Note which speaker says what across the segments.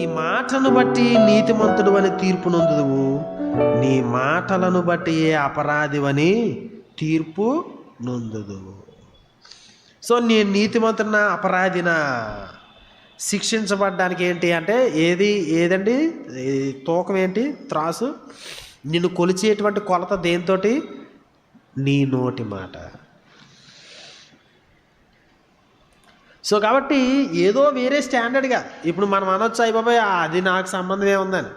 Speaker 1: నీ మాటను బట్టి నీతిమంతుడు అని తీర్పునందువు నీ మాటలను బట్టి ఏ అపరాధివని తీర్పు నొందుదువు. సో నేను నీతిమంతున్న అపరాధిన? శిక్షించబడ్డానికి ఏంటి అంటే ఏది ఏదండి? తూకం ఏంటి? త్రాసు? నిన్ను కొలిచేటువంటి కొలత దేంతో నీ నోటి మాట. సో కాబట్టి ఏదో వేరే స్టాండర్డ్గా ఇప్పుడు మనం అనొచ్చు అయ్యి అది నాకు సంబంధం ఏముందని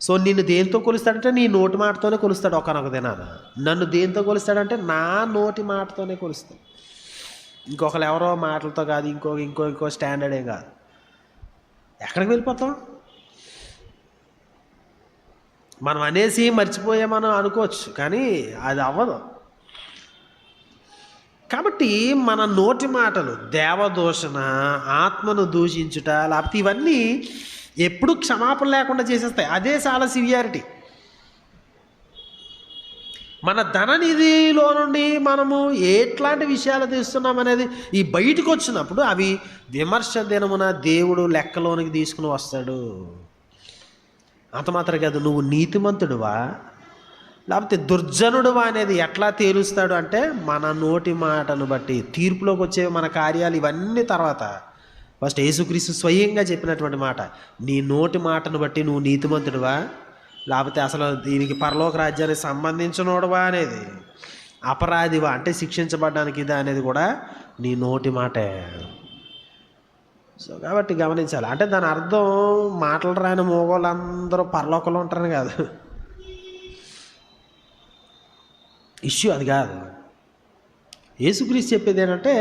Speaker 1: సో నిన్ను దేంతో కొలుస్తాడంటే నీ నోటి మాటతోనే కొలుస్తాడు ఒకనొక దినాన నన్ను దేంతో కొలుస్తాడంటే నా నోటి మాటతోనే కొలుస్తాడు. ఇంకొకరు ఎవరో మాటలతో కాదు ఇంకో ఇంకో ఇంకో స్టాండర్డ్ కాదు. ఎక్కడికి వెళ్ళిపోతాం? మనం అనేసి మర్చిపోయామని అనుకోవచ్చు కానీ అది అవ్వదు. కాబట్టి మన నోటి మాటలు దేవదూషణ ఆత్మను దూషించుట లేకపోతే ఇవన్నీ ఎప్పుడు క్షమాపణ లేకుండా చేసేస్తాయి. అదే చాలా సివియారిటీ. మన ధననిధిలో నుండి మనము ఎట్లాంటి విషయాలు తీస్తున్నాం అనేది ఈ బయటకు వచ్చినప్పుడు అవి విమర్శ దినమున దేవుడు లెక్కలోనికి తీసుకుని వస్తాడు. అంత మాత్రం కాదు నువ్వు నీతిమంతుడువా? లేకపోతే దుర్జనుడు అనేది ఎట్లా తేలుస్తాడు అంటే మన నోటి మాటను బట్టి తీర్పులోకి వచ్చే మన కార్యాలు ఇవన్నీ తర్వాత. ఫస్ట్ యేసుక్రీస్తు స్వయంగా చెప్పినటువంటి మాట నీ నోటి మాటను బట్టి నువ్వు నీతిమంతుడువా? లేకపోతే అసలు దీనికి పరలోక రాజ్యానికి సంబంధించినోడువా అనేది? అపరాధివా? అంటే శిక్షించబడడానికి ఇదా అనేది కూడా నీ నోటి మాటే. సో కాబట్టి గమనించాలి. అంటే దాని అర్థం మాటలు రాని మోగోళ్ళందరూ పరలోకంలో ఉంటారని కాదు. ఇష్యూ అది కాదు. యేసుక్రీస్తు చెప్పేది ఏంటంటే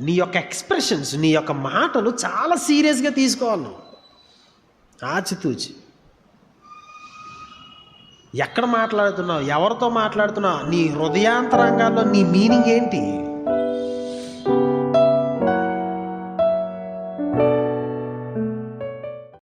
Speaker 1: నీ యొక్క ఎక్స్ప్రెషన్స్ నీ యొక్క మాటలు చాలా సీరియస్గా తీసుకోవాలి. నువ్వు ఆచితూచి. ఎక్కడ మాట్లాడుతున్నావు? ఎవరితో మాట్లాడుతున్నావు? నీ హృదయాంతరంగాల్లో నీ మీనింగ్ ఏంటి?